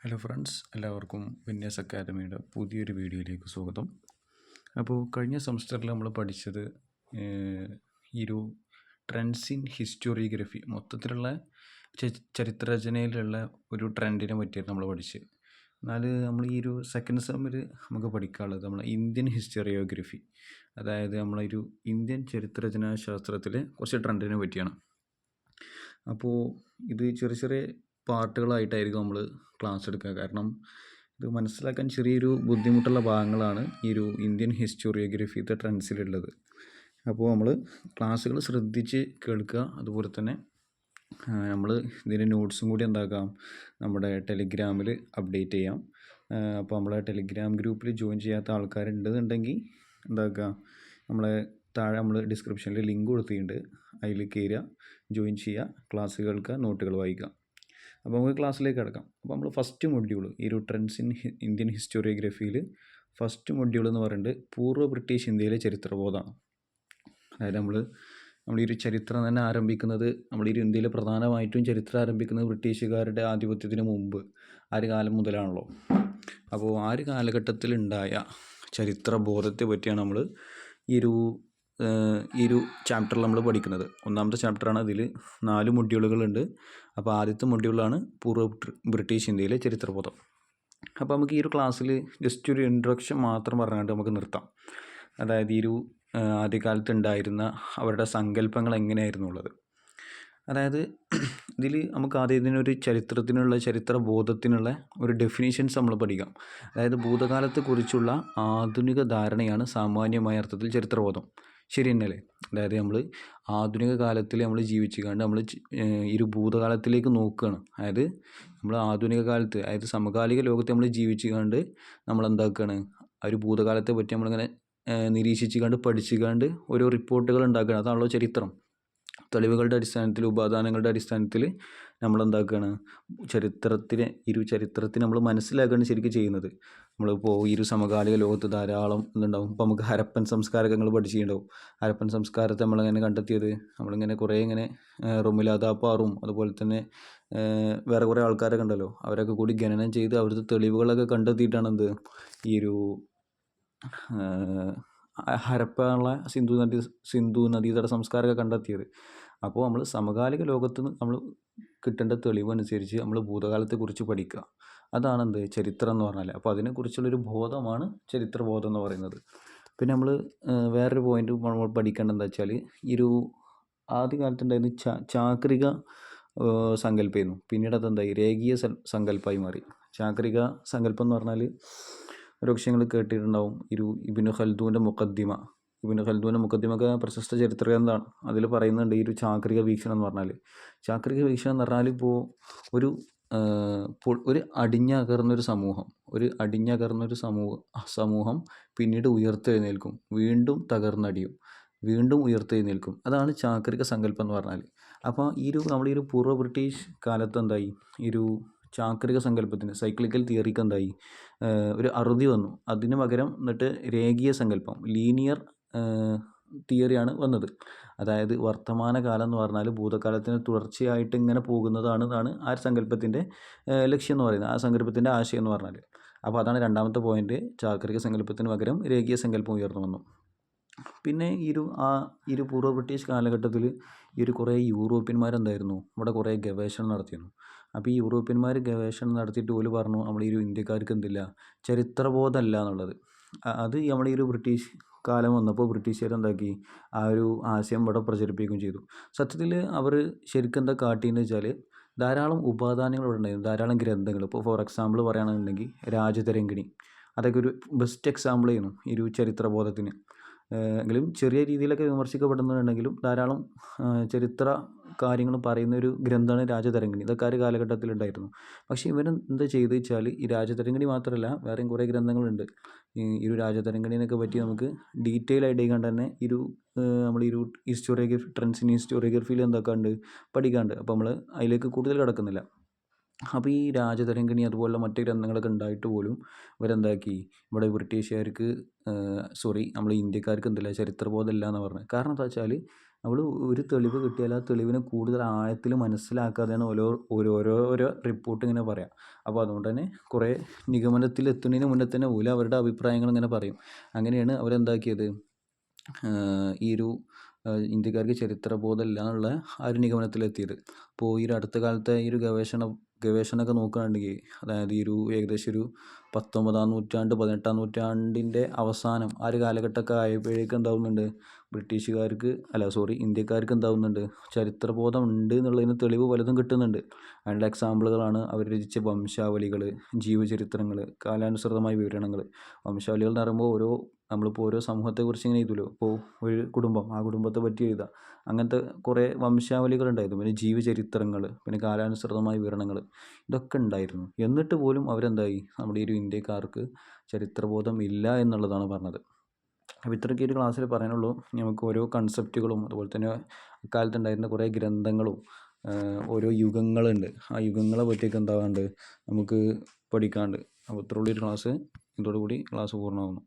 Hello friends എല്ലാവർക്കും വിന്യാസ് അക്കാദമിയുടെ പുതിയൊരു വീഡിയോയിലേക്ക് സ്വാഗതം. അപ്പോൾ കഴിഞ്ഞ സെമസ്റ്ററിൽ നമ്മൾ പഠിച്ചത് ഈ ഒരു ട്രെൻഡ്സ് ഇൻ ഹിസ്റ്റോറിയോഗ്രഫി മൊത്തത്തിലുള്ള ചരിത്രരചനയിലുള്ള ഒരു ട്രെൻഡിനെ പറ്റിയാണ് നമ്മൾ പഠിച്ചത്. എന്നാൽ നമ്മൾ ഈ ഒരു സെക്കൻഡ് സെമ്മിൽ നമുക്ക് പഠിക്കാനുള്ളത് നമ്മൾ ഇന്ത്യൻ ഹിസ്റ്റോറിയോഗ്രഫി അതായത് നമ്മളൊരു ഇന്ത്യൻ ചരിത്രരചനാ ശാസ്ത്രത്തിലെ കുറച്ച് ട്രെൻഡിനെ പറ്റിയാണ്. അപ്പോൾ ഇത് ചെറിയ ചെറിയ പാർട്ടുകളായിട്ടായിരിക്കും നമ്മൾ ക്ലാസ് എടുക്കുക. കാരണം ഇത് മനസ്സിലാക്കാൻ ചെറിയൊരു ബുദ്ധിമുട്ടുള്ള ഭാഗങ്ങളാണ് ഈ ഒരു ഇന്ത്യൻ ഹിസ്റ്റോറിയോഗ്രഫിയുടെ ട്രെൻഡ്സിലുള്ളത് അപ്പോൾ നമ്മൾ ക്ലാസ്സുകൾ ശ്രദ്ധിച്ച് കേൾക്കുക. അതുപോലെ തന്നെ നമ്മൾ ഇതിന്റെ നോട്ട്സും കൂടി എന്താക്കാം. നമ്മുടെ ടെലിഗ്രാമിൽ അപ്ഡേറ്റ് ചെയ്യാം. അപ്പോൾ നമ്മളെ ടെലിഗ്രാം ഗ്രൂപ്പിൽ ജോയിൻ ചെയ്യാത്ത ആൾക്കാരുണ്ടെന്നുണ്ടെങ്കിൽ എന്താക്കുക നമ്മളെ താഴെ നമ്മൾ ഡിസ്ക്രിപ്ഷനിൽ ലിങ്ക് കൊടുത്തിട്ടുണ്ട്. അതിൽ കയറുക ജോയിൻ ചെയ്യുക ക്ലാസ് കേൾക്കുക നോട്ടുകൾ വായിക്കുക. അപ്പോൾ നമുക്ക് ക്ലാസ്സിലേക്ക് കിടക്കാം. അപ്പോൾ നമ്മൾ ഫസ്റ്റ് മൊഡ്യൂൾ ഈ ഒരു ട്രെൻഡ്സ് ഇൻ ഇന്ത്യൻ ഹിസ്റ്റോറിയോഗ്രഫിയിൽ ഫസ്റ്റ് മൊഡ്യൂൾ എന്ന് പറയുന്നത് പൂർവ ബ്രിട്ടീഷ് ഇന്ത്യയിലെ ചരിത്രബോധമാണ്. അതായത് നമ്മൾ നമ്മൾ ഈ ഒരു ചരിത്രം തന്നെ ആരംഭിക്കുന്നത് നമ്മൾ ഈ ഒരു ഇന്ത്യയിൽ പ്രധാനമായിട്ടും ചരിത്രം ആരംഭിക്കുന്നത് ബ്രിട്ടീഷുകാരുടെ ആധിപത്യത്തിന് മുമ്പ് ആ ഒരു കാലം മുതലാണല്ലോ. അപ്പോൾ ആ ഒരു കാലഘട്ടത്തിലുണ്ടായ ചരിത്രബോധത്തെ പറ്റിയാണ് നമ്മൾ ഈ ഒരു ഈ ഒരു ചാപ്റ്ററിൽ നമ്മൾ പഠിക്കുന്നത്. ഒന്നാമത്തെ ചാപ്റ്ററാണ് അതിൽ നാല് മൊഡ്യൂളുകളുണ്ട് അപ്പോൾ ആദ്യത്തെ മൊഡ്യൂളാണ് പൂർവ ബ്രിട്ടീഷ് ഇന്ത്യയിലെ ചരിത്രബോധം. അപ്പോൾ നമുക്ക് ഈ ഒരു ക്ലാസ്സിൽ ജസ്റ്റ് ഒരു ഇൻട്രൊഡക്ഷൻ മാത്രം പറഞ്ഞുകൊണ്ട് നമുക്ക് നിർത്താം. അതായത് ഈ ഒരു ആദ്യകാലത്ത് ഉണ്ടായിരുന്ന അവരുടെ സങ്കല്പങ്ങൾ എങ്ങനെയായിരുന്നു ഉള്ളത്? അതായത് ഇതിൽ നമുക്ക് ആദ്യം ഇതിനൊരു ചരിത്രത്തിനുള്ള ചരിത്ര ബോധത്തിനുള്ള ഒരു ഡെഫിനേഷൻസ് നമ്മൾ പഠിക്കാം. അതായത് ഭൂതകാലത്തെക്കുറിച്ചുള്ള ആധുനിക ധാരണയാണ് സാമാന്യമായ അർത്ഥത്തിൽ ചരിത്രബോധം. ശരി തന്നെയല്ലേ? അതായത് നമ്മൾ ആധുനിക കാലത്തിൽ നമ്മൾ ജീവിച്ചു കണ്ട് നമ്മൾ ഇരു ഭൂതകാലത്തിലേക്ക് നോക്കുകയാണ് അതായത് നമ്മൾ ആധുനിക കാലത്ത് അതായത് സമകാലിക ലോകത്ത് നമ്മൾ ജീവിച്ചു കണ്ട് നമ്മൾ എന്താക്കുകയാണ് ആ ഒരു ഭൂതകാലത്തെ പറ്റി നമ്മളിങ്ങനെ നിരീക്ഷിച്ച് കണ്ട് പഠിച്ചു കണ്ട് ഓരോ റിപ്പോർട്ടുകൾ ഉണ്ടാക്കുകയാണ് അതാണല്ലോ ചരിത്രം. തെളിവുകളുടെ അടിസ്ഥാനത്തിൽ ഉപാദാനങ്ങളുടെ അടിസ്ഥാനത്തിൽ നമ്മൾ എന്താക്കുകയാണ് ചരിത്രത്തിനെ ഇരു ചരിത്രത്തിന് നമ്മൾ മനസ്സിലാക്കുകയാണ് ശരിക്കും ചെയ്യുന്നത്. നമ്മളിപ്പോൾ ഒരു സമകാലിക ലോകത്ത് ധാരാളം ഇതുണ്ടാവും. ഇപ്പോൾ നമുക്ക് ഹരപ്പൻ സംസ്കാരങ്ങൾ പഠിച്ചിട്ടുണ്ടാവും. ഹരപ്പൻ സംസ്കാരത്തെ നമ്മളിങ്ങനെ കണ്ടെത്തിയത്? നമ്മളിങ്ങനെ കുറേ ഇങ്ങനെ റുമിലാതാപ്പാറും അതുപോലെ തന്നെ വേറെ കുറേ ആൾക്കാരൊക്കെ ഉണ്ടല്ലോ. അവരൊക്കെ കൂടി ഖനനം ചെയ്ത് അവരുടെ തെളിവുകളൊക്കെ കണ്ടെത്തിയിട്ടാണ് എന്ത് ഈ ഒരു ഹരപ്പുള്ള സിന്ധു നദി സിന്ധു നദീതട സംസ്കാരമൊക്കെ കണ്ടെത്തിയത്. അപ്പോൾ നമ്മൾ സമകാലിക ലോകത്ത് നമ്മൾ കിട്ടേണ്ട തെളിവ് അനുസരിച്ച് നമ്മൾ ഭൂതകാലത്തെക്കുറിച്ച് പഠിക്കുക. അതാണ് എന്ത്? ചരിത്രം എന്ന് പറഞ്ഞാൽ അപ്പോൾ അതിനെക്കുറിച്ചുള്ളൊരു ബോധമാണ് ചരിത്രബോധം എന്ന് പറയുന്നത്. പിന്നെ നമ്മൾ വേറൊരു പോയിന്റ് നമ്മൾ പഠിക്കേണ്ടത് എന്താ വെച്ചാൽ ഈ ഒരു ആദ്യകാലത്ത് ഉണ്ടായിരുന്ന ചാ ചാക്രിക സങ്കല്പമായിരുന്നു പിന്നീട് അതെന്തായി? രേഖീയ സങ്കല്പമായി മാറി. ചാക്രിക സങ്കല്പം എന്ന് പറഞ്ഞാൽ ഒരുപക്ഷെ നിങ്ങൾ കേട്ടിട്ടുണ്ടാവും. ഇരു ഇബിനു ഖൽദൂന്റെ മുഖദ്ദിമ. ഇബിനു ഖൽദൂന്റെ മുഖദ്ദിമൊക്കെ പ്രശസ്ത ചരിത്ര ഗ്രന്ഥമാണ് അതിൽ പറയുന്നുണ്ട് ഈ ഒരു ചാക്രിക വീക്ഷണം എന്ന് പറഞ്ഞാൽ ചാക്രിക വീക്ഷണം എന്ന് പറഞ്ഞാൽ ഇപ്പോൾ ഒരു ഒരു അടിഞ്ഞകർന്നൊരു സമൂഹം ഒരു അടിഞ്ഞകർന്നൊരു സമൂഹ സമൂഹം പിന്നീട് ഉയർത്തെഴുന്നേൽക്കും വീണ്ടും തകർന്നടിയും വീണ്ടും ഉയർത്തെഴുന്നേൽക്കും. അതാണ് ചാക്രിക സങ്കല്പം എന്ന് പറഞ്ഞാൽ അപ്പോൾ ഈ ഒരു നമ്മുടെ ഈ ഒരു പൂർവ ബ്രിട്ടീഷ് കാലത്ത് എന്തായി? ഈ ഒരു ചാക്രിക സങ്കല്പത്തിന് സൈക്ലിക്കൽ തിയറിക്ക് എന്തായി? ഒരു അറുതി വന്നു. അതിന് പകരം എന്നിട്ട് രേഖീയ സങ്കല്പം ലീനിയർ തിയറിയാണ് വന്നത്. അതായത് വർത്തമാനകാലം എന്ന് പറഞ്ഞാൽ ഭൂതകാലത്തിന് തുടർച്ചയായിട്ട് ഇങ്ങനെ പോകുന്നതാണ് എന്നാണ് ആ സങ്കല്പത്തിന്റെ ലക്ഷ്യം എന്ന് പറയുന്നത്. ആ സങ്കല്പത്തിന്റെ ആശയം എന്ന് പറഞ്ഞാൽ അപ്പോൾ അതാണ് രണ്ടാമത്തെ പോയിന്റ് ചാക്രിക സങ്കല്പത്തിന് പകരം രേഖീയ സങ്കല്പം ഉയർന്നു വന്നു. പിന്നെ ഒരു ആ ഒരു പൂർവ ബ്രിട്ടീഷ് കാലഘട്ടത്തിൽ ഈ ഒരു കുറേ യൂറോപ്യന്മാരെന്തായിരുന്നു? ഇവിടെ കുറേ ഗവേഷണം നടത്തിയിരുന്നു. അപ്പോൾ ഈ യൂറോപ്യന്മാർ ഗവേഷണം നടത്തിയിട്ട് പോലും പറഞ്ഞു നമ്മൾ ഈ ഒരു ഇന്ത്യക്കാർക്ക് എന്തില്ല? ചരിത്രബോധമല്ല എന്നുള്ളത്. അത് നമ്മൾ ഈ ഒരു ബ്രിട്ടീഷ് കാലം വന്നപ്പോൾ ബ്രിട്ടീഷുകാർ എന്താക്കി? ആ ഒരു ആശയം ഇവിടെ പ്രചരിപ്പിക്കുകയും ചെയ്തു. സത്യത്തിൽ അവർ ശരിക്കും എന്താ കാട്ടിയെന്ന് വെച്ചാൽ ധാരാളം ഉപാധാനങ്ങൾ ഇവിടെ ഉണ്ടായിരുന്നു. ധാരാളം ഗ്രന്ഥങ്ങൾ. ഇപ്പോൾ ഫോർ എക്സാമ്പിൾ പറയുകയാണെന്നുണ്ടെങ്കിൽ രാജതരംഗിണി. അതൊക്കെ ഒരു ബെസ്റ്റ് എക്സാമ്പിൾ ചെയ്യുന്നു ഈ ഒരു ചരിത്രബോധത്തിന്. എങ്കിലും ചെറിയ രീതിയിലൊക്കെ വിമർശിക്കപ്പെടുന്നുണ്ടെങ്കിലും ധാരാളം ചരിത്ര കാര്യങ്ങൾ പറയുന്ന ഒരു ഗ്രന്ഥമാണ് രാജതരംഗിണി. ഇതൊക്കെ ആ ഒരു കാലഘട്ടത്തിലുണ്ടായിരുന്നു പക്ഷേ ഇവർ എന്താ ചെയ്ത് വെച്ചാൽ ഈ രാജതരംഗിണി മാത്രമല്ല വേറെയും കുറേ ഗ്രന്ഥങ്ങളുണ്ട്. ഈ ഒരു രാജതരംഗിണിനൊക്കെ പറ്റി നമുക്ക് ഡീറ്റെയിൽ ആയിട്ട് കണ്ട് തന്നെ ഒരു നമ്മൾ ഈ ഹിസ്റ്റോറിയോഗ്രഫി ട്രെൻഡ്സിന് ഹിസ്റ്റോറിയോഗ്രഫിയിൽ എന്തൊക്കെ ഉണ്ട് പഠിക്കാണ്ട്. അപ്പോൾ നമ്മൾ അതിലേക്ക് കൂടുതൽ കിടക്കുന്നില്ല. അപ്പോൾ ഈ രാജതരംഗിണി അതുപോലുള്ള മറ്റ് ഗ്രന്ഥങ്ങളൊക്കെ ഉണ്ടായിട്ട് പോലും ഇവരെന്താക്കി? ഇവിടെ ബ്രിട്ടീഷുകാർക്ക് സോറി നമ്മൾ ഇന്ത്യക്കാർക്ക് എന്തല്ല ചരിത്രബോധം ഇല്ല എന്ന് പറഞ്ഞത് കാരണം എന്താ വെച്ചാൽ നമ്മൾ ഒരു തെളിവ് കിട്ടിയാൽ ആ തെളിവിനെ കൂടുതൽ ആഴത്തിൽ മനസ്സിലാക്കാതെയാണ് ഓരോ ഓരോരോ റിപ്പോർട്ട് ഇങ്ങനെ പറയാം. അപ്പോൾ അതുകൊണ്ട് തന്നെ കുറേ നിഗമനത്തിൽ എത്തുന്നതിന് മുന്നേ തന്നെ പോലും അവരുടെ അഭിപ്രായങ്ങൾ ഇങ്ങനെ പറയും. അങ്ങനെയാണ് അവരെന്താക്കിയത്? ഈ ഒരു ഇന്ത്യക്കാർക്ക് ചരിത്രബോധമില്ല എന്നുള്ള ആ ഒരു നിഗമനത്തിലെത്തിയത്. അപ്പോൾ ഈ ഒരു അടുത്ത കാലത്തെ ഈ ഒരു ഗവേഷണം ഗവേഷണമൊക്കെ നോക്കുകയാണെങ്കിൽ അതായത് ഈ ഒരു ഏകദേശം ഒരു പത്തൊമ്പതാം നൂറ്റാണ്ട് പതിനെട്ടാം നൂറ്റാണ്ടിന്റെ അവസാനം ആ ഒരു കാലഘട്ടമൊക്കെ ആയപ്പോഴേക്കും എന്താവുന്നുണ്ട്? ബ്രിട്ടീഷുകാർക്ക് അല്ല സോറി ഇന്ത്യക്കാർക്ക് എന്താവുന്നുണ്ട്? ചരിത്രബോധം ഉണ്ട് എന്നുള്ളതിന് തെളിവ് പലതും കിട്ടുന്നുണ്ട്. അതിന്റെ എക്സാമ്പിളുകളാണ് അവർ രചിച്ച വംശാവലികൾ ജീവചരിത്രങ്ങൾ കാലാനുസൃതമായ വിവരണങ്ങൾ. വംശാവലികൾ എന്ന് പറയുമ്പോൾ ഓരോ നമ്മളിപ്പോൾ ഓരോ സമൂഹത്തെക്കുറിച്ച് ഇങ്ങനെ എഴുതുമല്ലോ ഇപ്പോൾ ഒരു കുടുംബം ആ കുടുംബത്തെ പറ്റി എഴുതുക അങ്ങനത്തെ കുറേ വംശാവലികൾ ഉണ്ടായിരുന്നു. പിന്നെ ജീവചരിത്രങ്ങൾ പിന്നെ കാലാനുസൃതമായ വിവരണങ്ങൾ ഇതൊക്കെ ഉണ്ടായിരുന്നു. എന്നിട്ട് പോലും അവരെന്തായി? നമ്മുടെ ഈ ഒരു ഇന്ത്യക്കാർക്ക് ചരിത്രബോധം ഇല്ല എന്നുള്ളതാണ് പറഞ്ഞത്. അപ്പോൾ ഇത്രയൊക്കെ ഒരു ക്ലാസ്സിൽ പറയാനുള്ളൂ. നമുക്ക് ഓരോ കൺസെപ്റ്റുകളും അതുപോലെ തന്നെ അക്കാലത്ത് ഉണ്ടായിരുന്ന കുറേ ഗ്രന്ഥങ്ങളും ഓരോ യുഗങ്ങളുണ്ട്. ആ യുഗങ്ങളെ പറ്റിയൊക്കെ എന്താവാണ്ട് നമുക്ക് പഠിക്കാണ്ട്. അപ്പോൾ ഇത്രയുള്ള ഒരു ക്ലാസ്. ഇതോടുകൂടി ക്ലാസ് പൂർണമാകുന്നു